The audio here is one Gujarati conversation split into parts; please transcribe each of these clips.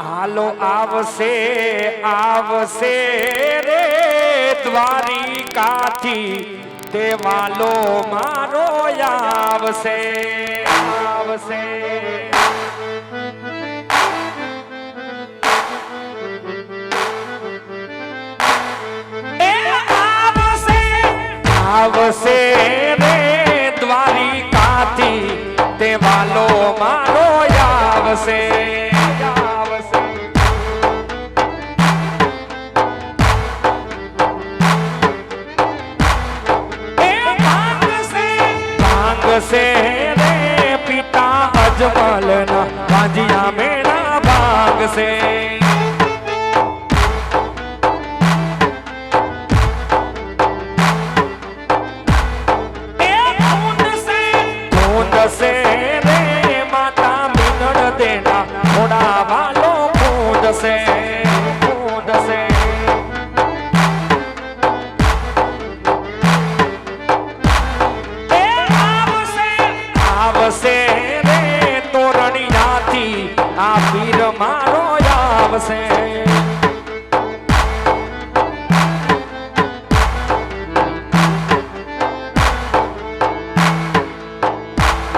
હાલો આવશે આવશે રે દ્વારિકાથી તે વાલો મારો આવશે આવશે. આવશે રે દ્વારિકાથી તે વાલો મારો આવશે. માંગશે રે પિતા અજમલના ભાંજિયા મેળા ભાગશે એ આવશે રે તોરણિયાથી. આ પીર મારો આવશે.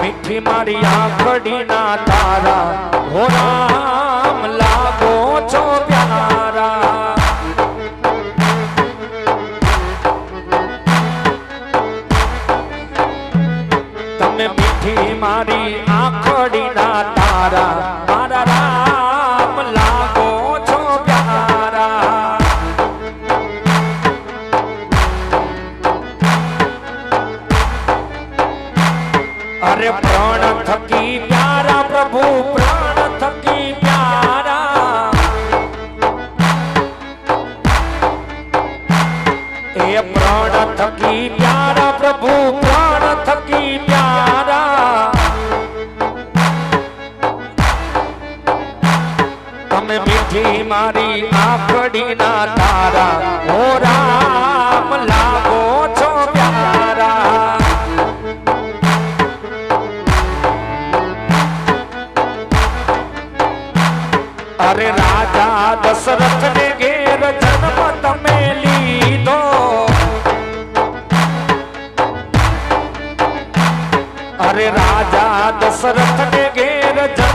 મીઠી મારી આંખડી ના તારા હો તમે મીઠી મારી આંખડી ના તારા મારા રામ લાગો છો પ્યારા અરે પ્રાણ થકી પ્યારા પ્રભુ પ્રાણ થકી પ્યારા એ પ્રાણ થકી પ્યારા પ્રભુ પ્રાણ થકી પ્યારા તમે મારી આંખડી ના તારા. હો રામ, લાગો છો પ્યારા. અરે રાજા દશરથ ને ઘેર જન્મ તમે લીધો. અરે રાજા દશરથ ને ઘેર જન્મ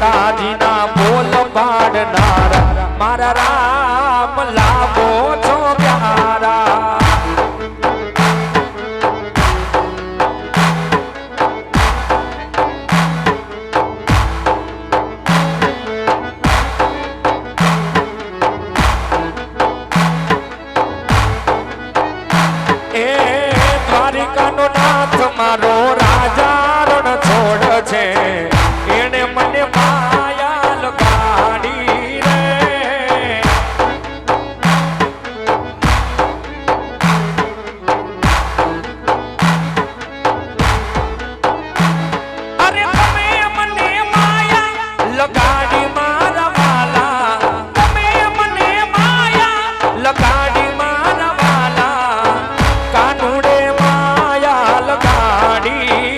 માતાજીના બોલ પાડનાર. મારા રામ લાવો છો પ્યારા. દ્વારિકાનો નાથ મારો રાજા છોડ છે. money, money.